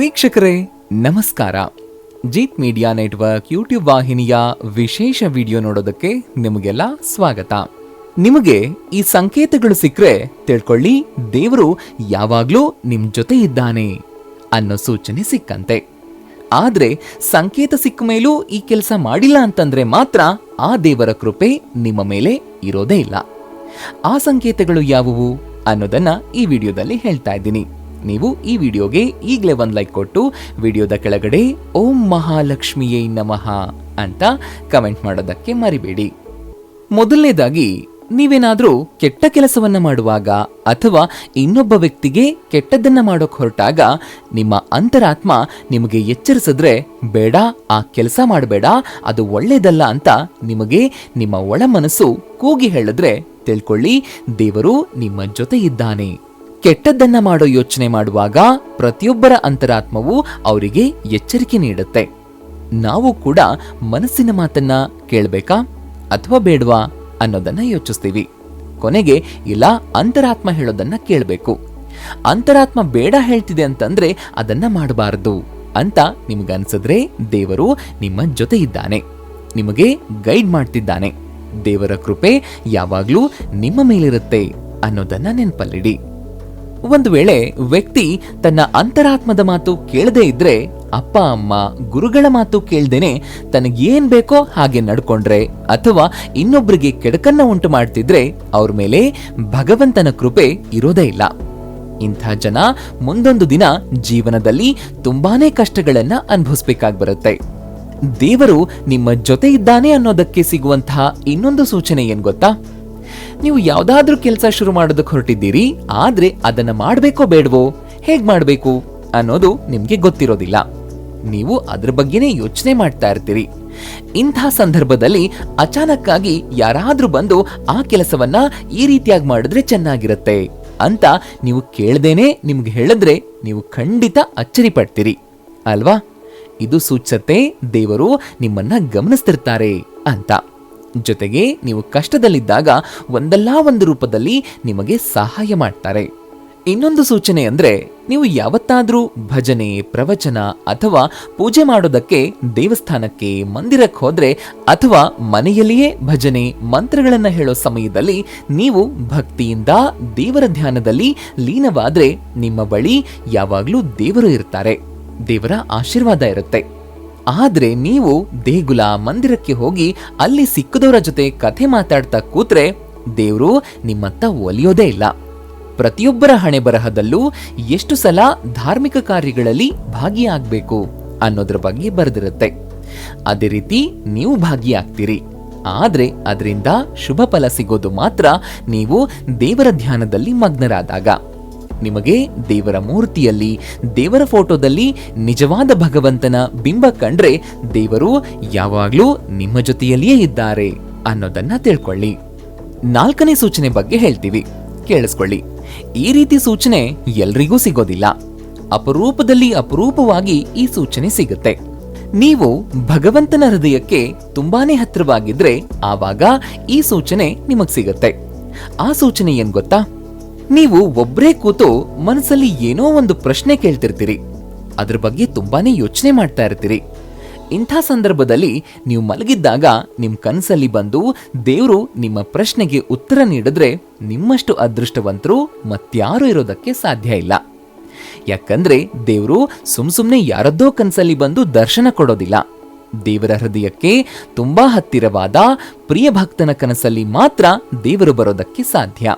ವೀಕ್ಷಕರೇ, ನಮಸ್ಕಾರ. Jeet media network YouTube ವಾಹಿನಿಯ ವಿಶೇಷ ವಿಡಿಯೋ ನೋಡೋದಕ್ಕೆ ನಿಮಗೆಲ್ಲ ಸ್ವಾಗತ. ನಿಮಗೆ ಈ ಸಂಕೇತಗಳು ಸಿಕ್ಕರೆ ತಿಳ್ಕೊಳ್ಳಿ, ದೇವರು ಯಾವಾಗ್ಲೂ ನಿಮ್ ಜೊತೆ ಇದ್ದಾನೆ ಅನ್ನೋ ಸೂಚನೆ ಸಿಕ್ಕಂತೆ. ಆದ್ರೆ ಸಂಕೇತ ಸಿಕ್ಕ ಮೇಲೂ ಈ ಕೆಲಸ ಮಾಡಿಲ್ಲ ಅಂತಂದ್ರೆ ಮಾತ್ರ ಆ ದೇವರ ಕೃಪೆ ನಿಮ್ಮ ಮೇಲೆ ಇರೋದೇ ಇಲ್ಲ. ಆ ಸಂಕೇತಗಳು ಯಾವುವು ಅನ್ನೋದನ್ನ ಈ ವಿಡಿಯೋದಲ್ಲಿ ಹೇಳ್ತಾ ಇದ್ದೀನಿ. ನೀವು ಈ ವಿಡಿಯೋಗೆ ಈಗಲೇ ಒಂದು ಲೈಕ್ ಕೊಟ್ಟು ವಿಡಿಯೋದ ಕೆಳಗಡೆ ಓಂ ಮಹಾಲಕ್ಷ್ಮಿಯೇ ನಮಃ ಅಂತ ಕಮೆಂಟ್ ಮಾಡೋದಕ್ಕೆ ಮರಿಬೇಡಿ. ಮೊದಲನೇದಾಗಿ, ನೀವೇನಾದರೂ ಕೆಟ್ಟ ಕೆಲಸವನ್ನ ಮಾಡುವಾಗ ಅಥವಾ ಇನ್ನೊಬ್ಬ ವ್ಯಕ್ತಿಗೆ ಕೆಟ್ಟದ್ದನ್ನ ಮಾಡೋಕ್ ಹೊರಟಾಗ ನಿಮ್ಮ ಅಂತರಾತ್ಮ ನಿಮಗೆ ಎಚ್ಚರಿಸಿದ್ರೆ, ಬೇಡ, ಆ ಕೆಲಸ ಮಾಡಬೇಡ, ಅದು ಒಳ್ಳೇದಲ್ಲ ಅಂತ ನಿಮಗೆ ನಿಮ್ಮ ಒಳ ಮನಸ್ಸು ಕೂಗಿ ಹೇಳಿದ್ರೆ ತಿಳ್ಕೊಳ್ಳಿ, ದೇವರು ನಿಮ್ಮ ಜೊತೆ ಇದ್ದಾನೆ. ಕೆಟ್ಟದ್ದನ್ನ ಮಾಡೋ ಯೋಚನೆ ಮಾಡುವಾಗ ಪ್ರತಿಯೊಬ್ಬರ ಅಂತರಾತ್ಮವು ಅವರಿಗೆ ಎಚ್ಚರಿಕೆ ನೀಡುತ್ತೆ. ನಾವು ಕೂಡ ಮನಸ್ಸಿನ ಮಾತನ್ನ ಕೇಳಬೇಕಾ ಅಥವಾ ಬೇಡವಾ ಅನ್ನೋದನ್ನ ಯೋಚಿಸ್ತೀವಿ. ಕೊನೆಗೆ ಇಲ್ಲ, ಅಂತರಾತ್ಮ ಹೇಳೋದನ್ನ ಕೇಳಬೇಕು. ಅಂತರಾತ್ಮ ಬೇಡ ಹೇಳ್ತಿದೆ ಅಂತಂದ್ರೆ ಅದನ್ನ ಮಾಡಬಾರದು ಅಂತ ನಿಮ್ಗನ್ಸಿದ್ರೆ ದೇವರು ನಿಮ್ಮ ಜೊತೆ ಇದ್ದಾನೆ. ನಿಮಗೆ ಗೈಡ್ ಮಾಡ್ತಿದ್ದಾನೆ. ದೇವರ ಕೃಪೆ ಯಾವಾಗ್ಲೂ ನಿಮ್ಮ ಮೇಲಿರುತ್ತೆ ಅನ್ನೋದನ್ನ ನೆನಪಲ್ಲಿಡಿ. ಒಂದು ವೇಳೆ ವ್ಯಕ್ತಿ ತನ್ನ ಅಂತರಾತ್ಮದ ಮಾತು ಕೇಳದೇ ಇದ್ರೆ ಅಪ್ಪ, ಅಮ್ಮ, ಗುರುಗಳ ಮಾತು ಕೇಳ್ದೇನೆ ತನಗೇನ್ ಬೇಕೋ ಹಾಗೆ ನಡ್ಕೊಂಡ್ರೆ ಅಥವಾ ಇನ್ನೊಬ್ರಿಗೆ ಕೆಡಕನ್ನ ಉಂಟು ಮಾಡ್ತಿದ್ರೆ ಅವ್ರ ಮೇಲೆ ಭಗವಂತನ ಕೃಪೆ ಇರೋದೇ ಇಲ್ಲ. ಇಂಥ ಜನ ಮುಂದೊಂದು ದಿನ ಜೀವನದಲ್ಲಿ ತುಂಬಾನೇ ಕಷ್ಟಗಳನ್ನ ಅನುಭವಿಸ್ಬೇಕಾಗಿ ಬರುತ್ತೆ. ದೇವರು ನಿಮ್ಮ ಜೊತೆ ಇದ್ದಾನೆ ಅನ್ನೋದಕ್ಕೆ ಸಿಗುವಂತಹ ಇನ್ನೊಂದು ಸೂಚನೆ ಏನ್ ಗೊತ್ತಾ? ನೀವು ಯಾವ್ದಾದ್ರೂ ಕೆಲಸ ಶುರು ಮಾಡೋದಕ್ಕೆ ಹೊರಟಿದ್ದೀರಿ, ಆದ್ರೆ ಅದನ್ನ ಮಾಡ್ಬೇಕೋ ಬೇಡವೋ? ಹೇಗ್ ಮಾಡ್ಬೇಕು? ಅನ್ನೋದು ನಿಮ್ಗೆ ಗೊತ್ತಿರೋದಿಲ್ಲ. ನೀವು ಅದ್ರ ಬಗ್ಗೆನೇ ಯೋಚನೆ ಮಾಡ್ತಾ ಇರ್ತೀರಿ. ಇಂಥ ಸಂದರ್ಭದಲ್ಲಿ ಅಚಾನಕ್ಕಾಗಿ ಯಾರಾದ್ರೂ ಬಂದು ಆ ಕೆಲಸವನ್ನ ಈ ರೀತಿಯಾಗಿ ಮಾಡಿದ್ರೆ ಚೆನ್ನಾಗಿರುತ್ತೆ ಅಂತ ನೀವು ಕೇಳ್ದೇನೆ ನಿಮ್ಗೆ ಹೇಳಿದ್ರೆ ನೀವು ಖಂಡಿತ ಅಚ್ಚರಿ ಪಡ್ತೀರಿ. ಅಲ್ವಾ? ಇದು ಸೂಚತೆ ದೇವರು ನಿಮ್ಮನ್ನ ಗಮನಿಸ್ತಿರ್ತಾರೆ ಅಂತ. ಜೊತೆಗೆ ನೀವು ಕಷ್ಟದಲ್ಲಿದ್ದಾಗ ಒಂದಲ್ಲ ಒಂದು ರೂಪದಲ್ಲಿ ನಿಮಗೆ ಸಹಾಯ ಮಾಡ್ತಾರೆ. ಇನ್ನೊಂದು ಸೂಚನೆ ಅಂದ್ರೆ ನೀವು ಯಾವತ್ತಾದರೂ ಭಜನೆ, ಪ್ರವಚನ ಅಥವಾ ಪೂಜೆ ಮಾಡೋದಕ್ಕೆ ದೇವಸ್ಥಾನಕ್ಕೆ, ಮಂದಿರಕ್ಕೆ ಹೋದ್ರೆ ಅಥವಾ ಮನೆಯಲ್ಲಿಯೇ ಭಜನೆ, ಮಂತ್ರಗಳನ್ನು ಹೇಳೋ ಸಮಯದಲ್ಲಿ ನೀವು ಭಕ್ತಿಯಿಂದ ದೇವರ ಧ್ಯಾನದಲ್ಲಿ ಲೀನವಾದ್ರೆ ನಿಮ್ಮ ಬಳಿ ಯಾವಾಗಲೂ ದೇವರು ಇರ್ತಾರೆ. ದೇವರ ಆಶೀರ್ವಾದ ಇರುತ್ತೆ. ಆದ್ರೆ ನೀವು ದೇಗುಲ ಮಂದಿರಕ್ಕೆ ಹೋಗಿ ಅಲ್ಲಿ ಸಿಕ್ಕದವರ ಜೊತೆ ಕಥೆ ಮಾತಾಡ್ತಾ ಕೂತ್ರೆ ದೇವರು ನಿಮ್ಮತ್ತ ಒಲಿಯೋದೇ ಇಲ್ಲ. ಪ್ರತಿಯೊಬ್ಬರ ಹಣೆ ಬರಹದಲ್ಲೂ ಎಷ್ಟು ಸಲ ಧಾರ್ಮಿಕ ಕಾರ್ಯಗಳಲ್ಲಿ ಭಾಗಿಯಾಗಬೇಕು ಅನ್ನೋದ್ರ ಬಗ್ಗೆ ಬರೆದಿರುತ್ತೆ. ಅದೇ ರೀತಿ ನೀವು ಭಾಗಿಯಾಗ್ತೀರಿ. ಆದರೆ ಅದರಿಂದ ಶುಭ ಫಲ ಸಿಗೋದು ಮಾತ್ರ ನೀವು ದೇವರ ಧ್ಯಾನದಲ್ಲಿ ಮಗ್ನರಾದಾಗ. ನಿಮಗೆ ದೇವರ ಮೂರ್ತಿಯಲ್ಲಿ, ದೇವರ ಫೋಟೋದಲ್ಲಿ ನಿಜವಾದ ಭಗವಂತನ ಬಿಂಬ ಕಂಡ್ರೆ ದೇವರು ಯಾವಾಗಲೂ ನಿಮ್ಮ ಜೊತೆಯಲ್ಲಿಯೇ ಇದ್ದಾರೆ ಅನ್ನೋದನ್ನ ತಿಳ್ಕೊಳ್ಳಿ. ನಾಲ್ಕನೇ ಸೂಚನೆ ಬಗ್ಗೆ ಹೇಳ್ತೀವಿ. ಕೇಳಿಸ್ಕೊಳ್ಳಿ. ಈ ರೀತಿ ಸೂಚನೆ ಎಲ್ರಿಗೂ ಸಿಗೋದಿಲ್ಲ. ಅಪರೂಪದಲ್ಲಿ ಅಪರೂಪವಾಗಿ ಈ ಸೂಚನೆ ಸಿಗುತ್ತೆ. ನೀವು ಭಗವಂತನ ಹೃದಯಕ್ಕೆ ತುಂಬಾನೇ ಹತ್ತಿರವಾಗಿದ್ರೆ ಆವಾಗ ಈ ಸೂಚನೆ ನಿಮಗ್ ಸಿಗುತ್ತೆ. ಆ ಸೂಚನೆ ಏನ್ ಗೊತ್ತಾ? ನೀವು ಒಬ್ರೇ ಕೂತು ಮನಸ್ಸಲ್ಲಿ ಏನೋ ಒಂದು ಪ್ರಶ್ನೆ ಕೇಳ್ತಿರ್ತೀರಿ. ಅದ್ರ ಬಗ್ಗೆ ತುಂಬಾನೇ ಯೋಚನೆ ಮಾಡ್ತಾ ಇರ್ತೀರಿ. ಇಂಥ ಸಂದರ್ಭದಲ್ಲಿ ನೀವು ಮಲಗಿದ್ದಾಗ ನಿಮ್ಮ ಕನಸಲ್ಲಿ ಬಂದು ದೇವರು ನಿಮ್ಮ ಪ್ರಶ್ನೆಗೆ ಉತ್ತರ ನೀಡಿದ್ರೆ ನಿಮ್ಮಷ್ಟು ಅದೃಷ್ಟವಂತರು ಮತ್ಯಾರು ಇರೋದಕ್ಕೆ ಸಾಧ್ಯ ಇಲ್ಲ. ಯಾಕಂದ್ರೆ ದೇವರು ಸುಮ್ ಸುಮ್ನೆ ಯಾರದ್ದೋ ಕನಸಲ್ಲಿ ಬಂದು ದರ್ಶನ ಕೊಡೋದಿಲ್ಲ. ದೇವರ ಹೃದಯಕ್ಕೆ ತುಂಬಾ ಹತ್ತಿರವಾದ ಪ್ರಿಯ ಭಕ್ತನ ಕನಸಲ್ಲಿ ಮಾತ್ರ ದೇವರು ಬರೋದಕ್ಕೆ ಸಾಧ್ಯ.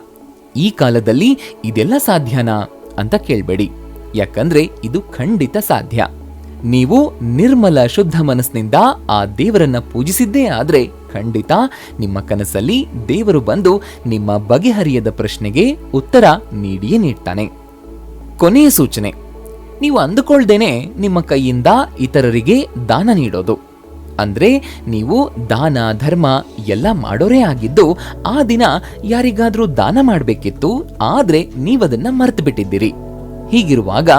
ಈ ಕಾಲದಲ್ಲಿ ಇದೆಲ್ಲ ಸಾಧ್ಯನಾ ಅಂತ ಕೇಳಬೇಡಿ. ಯಾಕಂದ್ರೆ ಇದು ಖಂಡಿತ ಸಾಧ್ಯ. ನೀವು ನಿರ್ಮಲ ಶುದ್ಧ ಮನಸ್ಸಿನಿಂದ ಆ ದೇವರನ್ನ ಪೂಜಿಸಿದ್ದೇ ಆದರೆ ಖಂಡಿತ ನಿಮ್ಮ ಕನಸಲ್ಲಿ ದೇವರು ಬಂದು ನಿಮ್ಮ ಬಗೆಹರಿಯದ ಪ್ರಶ್ನೆಗೆ ಉತ್ತರ ನೀಡಿಯೇ ನೀಡ್ತಾನೆ. ಕೊನೆಯ ಸೂಚನೆ. ನೀವು ಅಂದುಕೊಳ್ದೇನೆ ನಿಮ್ಮ ಕೈಯಿಂದ ಇತರರಿಗೆ ದಾನ ನೀಡೋದು. ಅಂದ್ರೆ ನೀವು ದಾನ, ಧರ್ಮ ಎಲ್ಲ ಮಾಡೋರೇ ಆಗಿದ್ದು ಆ ದಿನ ಯಾರಿಗಾದರೂ ದಾನ ಮಾಡಬೇಕಿತ್ತು, ಆದರೆ ನೀವದನ್ನು ಮರೆತು ಬಿಟ್ಟಿದ್ದೀರಿ ಹೀಗಿರುವಾಗ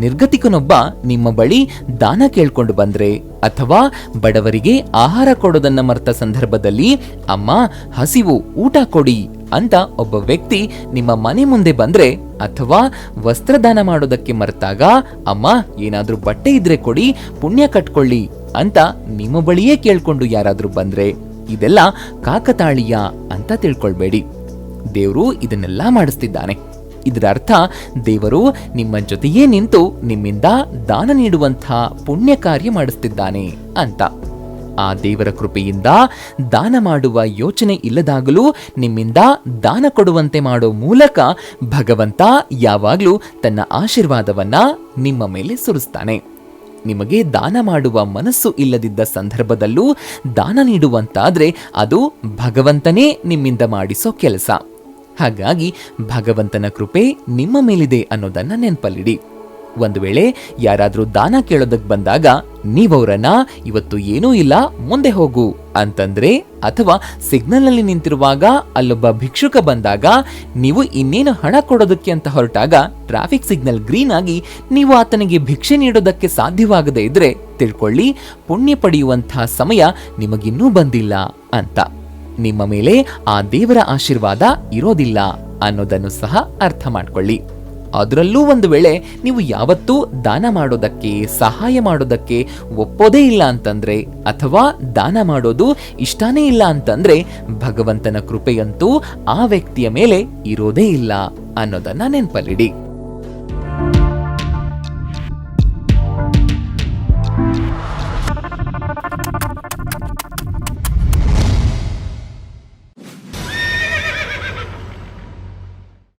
ನಿರ್ಗತಿಕನೊಬ್ಬ ನಿಮ್ಮ ಬಳಿ ದಾನ ಕೇಳ್ಕೊಂಡು ಬಂದ್ರೆ ಅಥವಾ ಬಡವರಿಗೆ ಆಹಾರ ಕೊಡೋದನ್ನ ಮರೆತ ಸಂದರ್ಭದಲ್ಲಿ, ಅಮ್ಮ, ಹಸಿವು, ಊಟ ಕೊಡಿ ಅಂತ ಒಬ್ಬ ವ್ಯಕ್ತಿ ನಿಮ್ಮ ಮನೆ ಮುಂದೆ ಬಂದ್ರೆ ಅಥವಾ ವಸ್ತ್ರದಾನ ಮಾಡೋದಕ್ಕೆ ಮರೆತಾಗ, ಅಮ್ಮ, ಏನಾದರೂ ಬಟ್ಟೆ ಇದ್ರೆ ಕೊಡಿ, ಪುಣ್ಯ ಕಟ್ಕೊಳ್ಳಿ ಅಂತ ನಿಮ್ಮ ಬಳಿಯೇ ಕೇಳ್ಕೊಂಡು ಯಾರಾದರೂ ಬಂದ್ರೆ ಇದೆಲ್ಲ ಕಾಕತಾಳೀಯ ಅಂತ ತಿಳ್ಕೊಳ್ಬೇಡಿ. ದೇವರು ಇದನ್ನೆಲ್ಲ ಮಾಡಿಸ್ತಿದ್ದಾನೆ. ಇದರ ಅರ್ಥ ದೇವರು ನಿಮ್ಮ ಜೊತೆಯೇ ನಿಂತು ನಿಮ್ಮಿಂದ ದಾನ ನೀಡುವಂಥ ಪುಣ್ಯ ಕಾರ್ಯ ಮಾಡಿಸ್ತಿದ್ದಾನೆ ಅಂತ. ಆ ದೇವರ ಕೃಪೆಯಿಂದ ದಾನ ಮಾಡುವ ಯೋಚನೆ ಇಲ್ಲದಾಗಲೂ ನಿಮ್ಮಿಂದ ದಾನ ಕೊಡುವಂತೆ ಮಾಡೋ ಮೂಲಕ ಭಗವಂತ ಯಾವಾಗಲೂ ತನ್ನ ಆಶೀರ್ವಾದವನ್ನ ನಿಮ್ಮ ಮೇಲೆ ಸುರಿಸ್ತಾನೆ. ನಿಮಗೆ ದಾನ ಮಾಡುವ ಮನಸ್ಸು ಇಲ್ಲದಿದ್ದ ಸಂದರ್ಭದಲ್ಲೂ ದಾನ ನೀಡುವಂತಾದರೆ ಅದು ಭಗವಂತನೇ ನಿಮ್ಮಿಂದ ಮಾಡಿಸೋ ಕೆಲಸ. ಹಾಗಾಗಿ ಭಗವಂತನ ಕೃಪೆ ನಿಮ್ಮ ಮೇಲಿದೆ ಅನ್ನೋದನ್ನು ನೆನಪಲ್ಲಿಡಿ. ಒಂದು ವೇಳೆ ಯಾರಾದರೂ ದಾನ ಕೇಳೋದಕ್ಕೆ ಬಂದಾಗ ನೀವವರನ್ನ ಇವತ್ತು ಏನೂ ಇಲ್ಲ, ಮುಂದೆ ಹೋಗು. ಅಂತಂದ್ರೆ, ಅಥವಾ ಸಿಗ್ನಲ್ನಲ್ಲಿ ನಿಂತಿರುವಾಗ ಅಲ್ಲೊಬ್ಬ ಭಿಕ್ಷುಕ ಬಂದಾಗ, ನೀವು ಇನ್ನೇನು ಹಣ ಕೊಡೋದಕ್ಕೆ ಅಂತ ಹೊರಟಾಗ ಟ್ರಾಫಿಕ್ ಸಿಗ್ನಲ್ ಗ್ರೀನ್ ಆಗಿ ನೀವು ಆತನಿಗೆ ಭಿಕ್ಷೆ ನೀಡೋದಕ್ಕೆ ಸಾಧ್ಯವಾಗದೇ ಇದ್ರೆ ತಿಳ್ಕೊಳ್ಳಿ, ಪುಣ್ಯ ಪಡೆಯುವಂತಹ ಸಮಯ ನಿಮಗಿನ್ನೂ ಬಂದಿಲ್ಲ ಅಂತ. ನಿಮ್ಮ ಮೇಲೆ ಆ ದೇವರ ಆಶೀರ್ವಾದ ಇರೋದಿಲ್ಲ ಅನ್ನೋದನ್ನು ಸಹ ಅರ್ಥ ಮಾಡ್ಕೊಳ್ಳಿ. ಅದರಲ್ಲೂ ಒಂದು ವೇಳೆ ನೀವು ಯಾವತ್ತೂ ದಾನ ಮಾಡೋದಕ್ಕೆ, ಸಹಾಯ ಮಾಡೋದಕ್ಕೆ ಒಪ್ಪೋದೇ ಇಲ್ಲ ಅಂತಂದ್ರೆ ಅಥವಾ ದಾನ ಮಾಡೋದು ಇಷ್ಟಾನೇ ಇಲ್ಲ ಅಂತಂದ್ರೆ ಭಗವಂತನ ಕೃಪೆಯಂತೂ ಆ ವ್ಯಕ್ತಿಯ ಮೇಲೆ ಇರೋದೇ ಇಲ್ಲ ಅನ್ನೋದನ್ನ ನೆನಪಲ್ಲಿಡಿ.